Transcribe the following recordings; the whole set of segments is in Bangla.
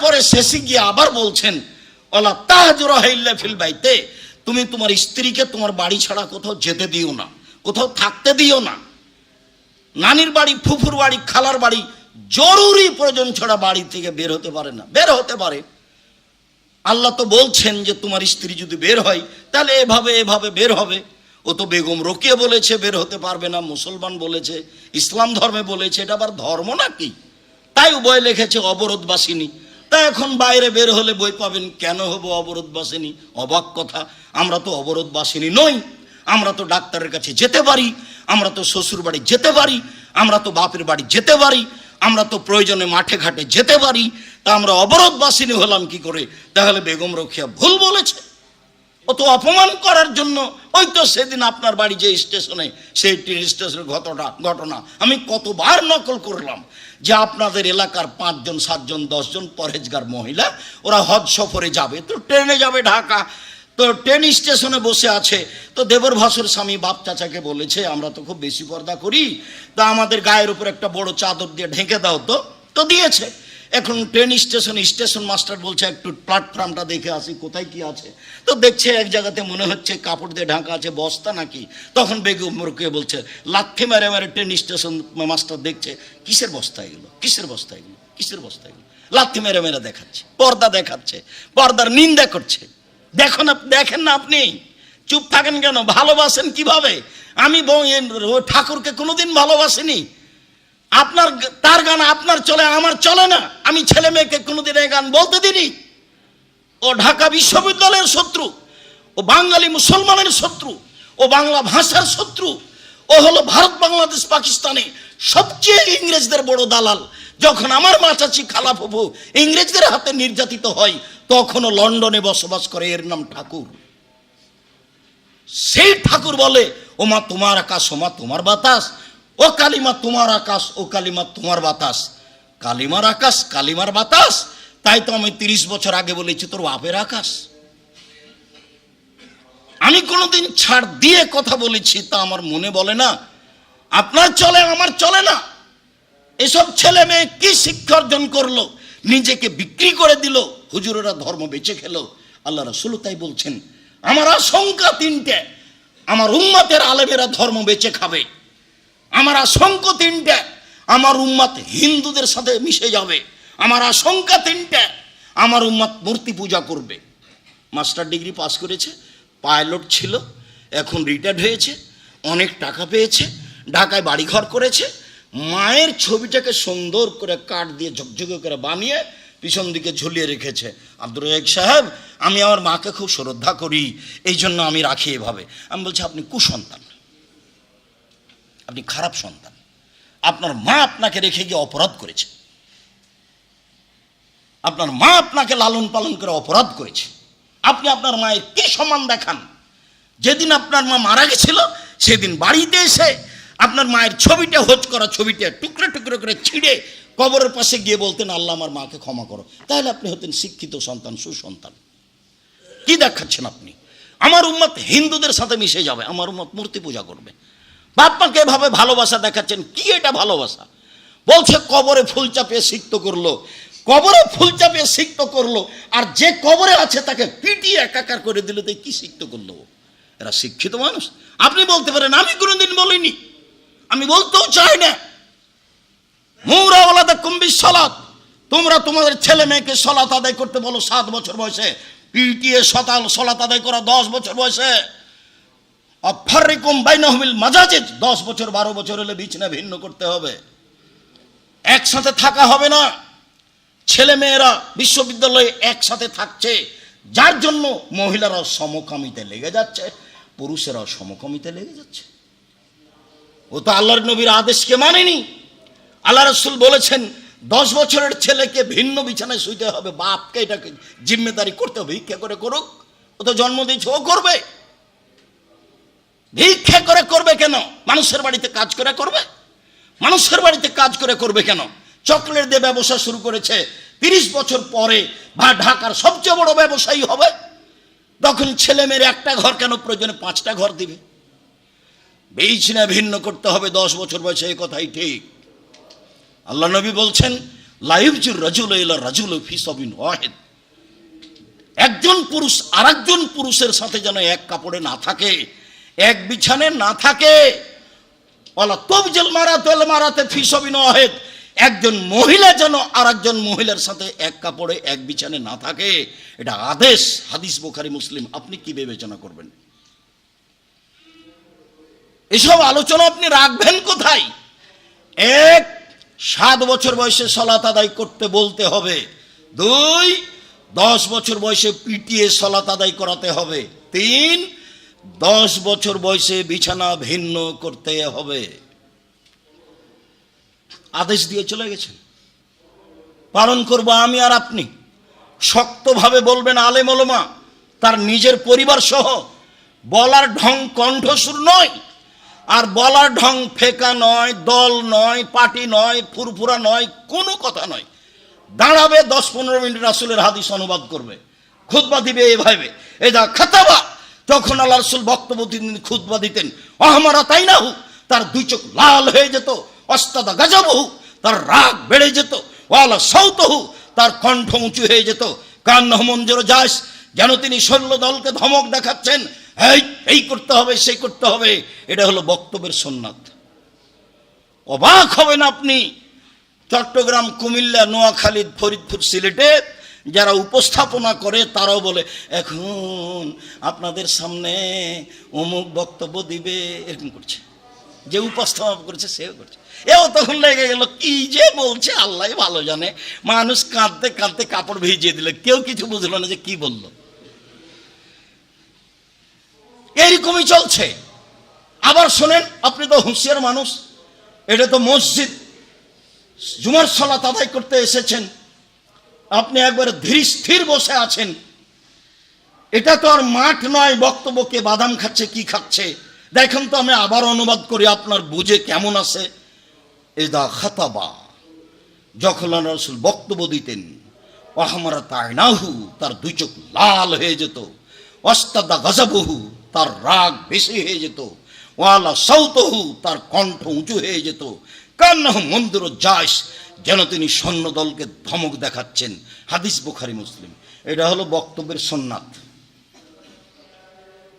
তারপরে শেষে গিয়ে আবার বলছেন ওলা তাহাজুর হাইল্লা ফিল বাইতে, তুমি তোমার স্ত্রীকে তোমার বাড়ি ছাড়া কোথাও যেতে দিও না, কোথাও থাকতে দিও না। নানির বাড়ি, ফুফুর বাড়ি, খালার বাড়ি, জরুরি প্রয়োজন ছাড়া বাড়ি থেকে বের হতে পারে না, বের হতে পারে। আল্লাহ তো বলছেন যে তোমার স্ত্রী যদি বের হয়, তাহলে এভাবে এভাবে বের হবে। ও তো বেগম রকিয়ে বলেছে, বের হতে পারবে না, মুসলমান বলেছে, ইসলাম ধর্মে বলেছে, এটা আবার ধর্ম নাকি? তাই বই লিখেছে অবরোধবাসিনী। তাই এখন বাইরে বের হলে বই পাবেন, কেন হব অবরোধবাসিনী? অবাক কথা, আমরা তো অবরোধ বাসিনী নই। আমরা তো ডাক্তারের কাছে যেতে পারি, আমরা তো শ্বশুর বাড়ি যেতে পারি, আমরা তো বাপের বাড়ি যেতে পারি, আমরা তো প্রয়োজনে মাঠে ঘাটে যেতে পারি। তা আমরা অবরোধ বাসিনী হলাম কি করে? তাহলে বেগম রক্ষিয়া ভুল বলেছে। ও তো অপমান করার জন্য। ওই তো সেদিন আপনার বাড়ি যে স্টেশনে, সেই ট্রেন স্টেশনের ঘটনা ঘটনা আমি কতবার নকল করলাম যে আপনাদের এলাকার পাঁচজন, সাতজন, দশজন পরেজগার মহিলা, ওরা হজ সফরে যাবে, তো ট্রেনে যাবে ঢাকা। তো ট্রেন স্টেশনে বসে আছে। তো দেবর ভাসুর স্বামী বাপ চাচাকে বলেছে, আমরা তো খুব বেশি পর্দা করি। তা আমাদের গায়ের উপর একটা বড় চাদর দিয়ে ঢেকে দাও তো। তো দিয়েছে। এখন ট্রেন স্টেশন স্টেশন মাস্টার বলছে, একটু প্ল্যাটফর্মটা দেখে আসি, কোথায় কি আছে? তো দেখছে এক জায়গাতে মনে হচ্ছে কাপড় দিয়ে ঢাকা আছে, বস্তা নাকি? তখন বেগম বলছে, লাথি মেরে মেরে ট্রেন স্টেশন মাস্টার দেখছে, কিসের বস্তা এগুলো? কিসের বস্তা এগুলো? কিসের বস্তা এগুলো? লাথি মেরে মেরে দেখাচ্ছে, পর্দা দেখাচ্ছে, পর্দার নিন্দা করছে। দেখুন দেখেন না আপনি? চুপ থাকেন কেন? ভালোবাসেন কীভাবে? আমি ঠাকুরকে কোনোদিন ভালোবাসিনি। আপনার তার গান আপনার চলে, আমার চলে না। আমি ছেলে মেয়েকে কোনোদিন এই গান বলতে দিনি ও ঢাকা বিশ্ববিদ্যালয়ের শত্রু, ও বাঙালি মুসলমানের শত্রু, ও বাংলা ভাষার শত্রু, ও হলো ভারত, বাংলাদেশ, পাকিস্তানে সবচেয়ে ইংরেজদের বড় দালাল। যখন আমার মা চাচি খালা ফুফু ইংরেজদের হাতে নির্যাতিত হয়, তখনও লন্ডনে বসবাস করে, এর নাম ঠাকুর। সেই ঠাকুর বলে ও মা তোমার আকাশ ও মা তোমার বাতাস ও কালিমা তোমার আকাশ, ও কালিমা তোমার বাতাস। কালিমার আকাশ, কালিমার বাতাস। তাই তো আমি তিরিশ বছর আগে বলেছি, তোর বাপের আকাশ। আমি কোনোদিন ছাড় দিয়ে কথা বলেছি, তা আমার মনে বলে না। আপনার চলে, আমার চলে না। এসব ছেলে মেয়ে কি শিক্ষা অর্জন করল? নিজেকে বিক্রি করে দিল। হুজুরেরা ধর্ম বেঁচে খেলো। আল্লাহ রসুল তাই বলছেন, আমার আশঙ্কা তিনটে। আমার উম্মাতের আলেমেরা ধর্ম বেঁচে খাবে। আমার আশঙ্কা তিনটে, আমার উম্মাত হিন্দুদের সাথে মিশে যাবে। আমার আশঙ্কা তিনটে, আমার উম্মাত মূর্তি পূজা করবে। মাস্টার ডিগ্রি পাস করেছে, পাইলট ছিল, এখন রিটায়ার্ড হয়েছে, অনেক টাকা পেয়েছে, ঢাকায় বাড়িঘর করেছে, মায়ের ছবিটাকে সুন্দর করে কাঠ দিয়ে ঝকঝকে করে বানিয়ে পিছন দিকে ঝুলিয়ে রেখেছে। আব্দুর রাজাক সাহেব, আমি আমার মাকে খুব শ্রদ্ধা করি এই জন্য আমি রাখি এভাবে। আমি বলছি, আপনি কুসন্তান। আপনি খারাপ সন্তান। আপনার মা আপনাকে রেখে গিয়ে অপরাধ করেছে। আপনার মা আপনাকে লালন পালন করে অপরাধ করেছে। আপনি আপনার মায়ের কি সম্মান দেখান? যেদিন আপনার মা মারা গেছিল, সেদিন বাড়িতে এসে আপনার মায়ের ছবিটা, হোচ করা ছবিটা টুকরো টুকরো করে ছিঁড়ে কবরের পাশে গিয়ে বলতেন, আল্লাহ আমার মাকে ক্ষমা করো। তাহলে আপনি হতেন শিক্ষিত সন্তান, সুসন্তান। কি দেখাচ্ছেন আপনি? আমার উম্মত হিন্দুদের সাথে মিশে যাবে, আমার উম্মত মূর্তি পূজা করবে। বাপ মাকে এভাবে ভালোবাসা দেখাচ্ছেন, কি এটা ভালোবাসা? বলছে, কবরে ফুল চাপিয়ে সিক্ত করল। কবরে ফুল চাপিয়ে সিক্ত করল, আর যে কবরে আছে তাকে পিটিয়ে একাকার করে দিল তো কি সিক্ত করল? এরা শিক্ষিত মানুষ। আপনি বলতে পারেন, আমি কোনোদিন বলিনি। আমি বলতেও চাই না। মৌরাওয়ালাদা কুম্বি সলাৎ তোমরা তোমাদের ছেলে মেয়েকে সলাত আদায় করতে বলো, সাত বছর বয়সে। পিটিএ সতাল সলাত আদায় করা দশ বছর বয়সে। অফারিকুম বাইনহমিল মাজাজিজ দশ বছর, বারো বছর হলে বিছনা ভিন্ন করতে হবে। একসাথে থাকা হবে না। ছেলে মেয়েরা বিশ্ববিদ্যালয়ে একসাথে থাকছে। যার জন্য মহিলারাও সমকামিতে লেগে যাচ্ছে, পুরুষেরাও সমকামিতে লেগে যাচ্ছে। ও তো আল্লাহর নবীর আদেশকে মানেনি। আল্লাহ রসুল বলেছেন, দশ বছরের ছেলেকে ভিন্ন বিছানায় শুইতে হবে, বাপকে এটাকে জিম্মেদারি করতে হবে, ভিক্ষা করে করুক। ও তো জন্ম দিয়েছে, ও করবে। ভিক্ষা করে করবে কেন? মানুষের বাড়িতে কাজ করে করবে? মানুষের বাড়িতে কাজ করে করবে কেন? চকলেট দিয়ে ব্যবসা শুরু করেছে, তিরিশ বছর পরে বা ঢাকার সবচেয়ে বড় ব্যবসায়ী হবে? তখন ছেলে মেয়ের একটা ঘর কেন প্রয়োজনে পাঁচটা ঘর দিবে? বিছনা ভিন্ন করতে হবে, দশ বছর বয়সে এই কথাই ঠিক। আল্লাহ নবী বলছেন লাইফজুর রাজুল ইলা রাজুল ফি সবিন ওয়াহিদ। একজন পুরুষ আরেকজন পুরুষের সাথে যেন এক কাপড়ে না থাকে এক বিছানে না থাকে। ওলা তবজেল মারাতে মারাতে ফি সবিন ওয়াহিদ। একজন মহিলা যেন আরেকজন মহিলার সাথে এক কাপড়ে এক বিছানে না থাকে। এটা আদেশ, হাদিস বোখারি, মুসলিম। আপনি কি বিবেচনা করবেন? এসব আলোচনা আপনি রাখবেন কোথায়? এক, সাত বছর বয়সে সলাত আদায় করতে বলতে হবে। দুই, দশ বছর বয়সে পিটিয়ে সলাত আদায় করাতে হবে। তিন দশ বছর বয়সে বিছানা ভিন্ন করতে হবে। আদেশ দিয়ে চলে গেছেন। পালন করব আমি আর আপনি। শক্তভাবে বলবেন, আলেম ওলমা, তার নিজের পরিবার সহ বলার ঢং কণ্ঠসুর নয়, আর বলার ঢং ফেকা নয়, দল নয়, পার্টি নয়, ফুরফুরা নয়, কোনো কথা নয়। দাঁড়াবে দশ পনেরো মিনিট রাসুলের হাদিস অনুবাদ করবে। খুতবা দিবে এভাবে এদা খাতাবা। তখন আল্লাহ রসুল বক্তব্য তিনি খুতবা দিতেন, অহমারা তাই না হু, তার দুই চোখ লাল হয়ে যেত অস্তাদা গাজাবহু তার রাগ বেড়ে যেত, ওয়ালা সৌতহু তার কণ্ঠ উঁচু হয়ে যেত কান্ন মঞ্জুর যাস, যেন তিনি সৈন্য দলকে ধমক দেখাচ্ছেন, এই এই করতে হবে, সেই করতে হবে, এটা হলো বক্তব্যের সোননাথ অবাক হবেন আপনি, চট্টগ্রাম, কুমিল্লা, নোয়াখালী, ফরিদপুর, সিলেটে যারা উপস্থাপনা করে তারাও বলে, এখন আপনাদের সামনে অমুক বক্তব্য দিবে। এরকম করছে। যে উপস্থাপনা করেছে সেও করছে। এও তখন লেগে গেল, কি যে বলছে, আল্লাহ ভালো জানে। মানুষ কাঁদতে কাঁদতে কাপড় ভিজিয়ে দিলে। কেউ কিছু বুঝলো না যে কি বলল। এইরকমই চলছে। আবার শোনেন, আপনি তো হুঁশিয়ার মানুষ। এটা তো মসজিদ। জুমার সলাত আদায় করতে এসেছেন। আপনি একবার ধীর বসে আছেন। এটা তো আর মাঠ নয় বক্তব্যকে বাদাম খাচ্ছে, কি খাচ্ছে। দেখেন তো আমি আবার অনুবাদ করি, আপনার বুঝে কেমন আছে। এদা খাতাবা, যখন রসুল বক্তব্য দিতেন অহমারা তাইনাহু তার দুই চোখ লাল হয়ে যেত। অস্তাদা গজাবহু, তার রাগ বেশি হয়ে যেত। ওয়ালা সৌতহু তার কণ্ঠ উঁচু হয়ে যেত। কান্নাহ মন্দির যাস যেন তিনি সৈন্য দলকে ধমক দেখাচ্ছেন। হাদিস বুখারি, মুসলিম। এটা হলো বক্তব্যের সন্ন্যাত।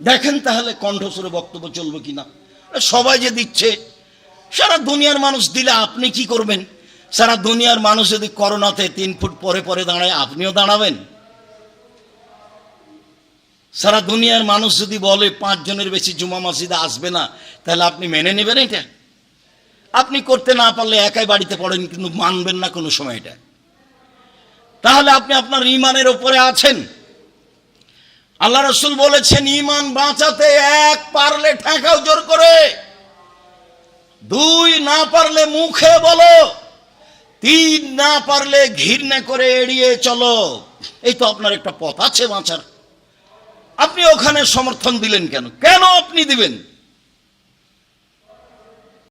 দেখেন তাহলে কণ্ঠস্বরে বক্তব্য চলবে কিনা। সবাই যে দিচ্ছে, সারা দুনিয়ার মানুষ দিলে আপনি কি করবেন? সারা দুনিয়ার মানুষ যদি করোনাতে তিন ফুট পরে পরে দাঁড়ায়, আপনিও দাঁড়াবেন। সারা দুনিয়ার মানুষ যদি বলে পাঁচ জনের বেশি জুমা মসজিদে আসবে না, তাহলে আপনি মেনে নেবেন এটা? আপনি করতে না পারলে একাই বাড়িতে পড়েন, কিন্তু মানবেন না কোনো সময় এটা। তাহলে আপনি আপনার ইমানের ওপরে আছেন। আল্লাহ রসুল বলেছেন ইমান বাঁচাতে এক পারলে ঠেকাও জোর করে, দুই না পারলে মুখে বলো, তিন না পারলে ঘৃণা করে এড়িয়ে চলো। এই তো আপনার একটা পথ আছে বাঁচার। আপনি ওখানে সমর্থন দিলেন কেন? কেন আপনি দিবেন?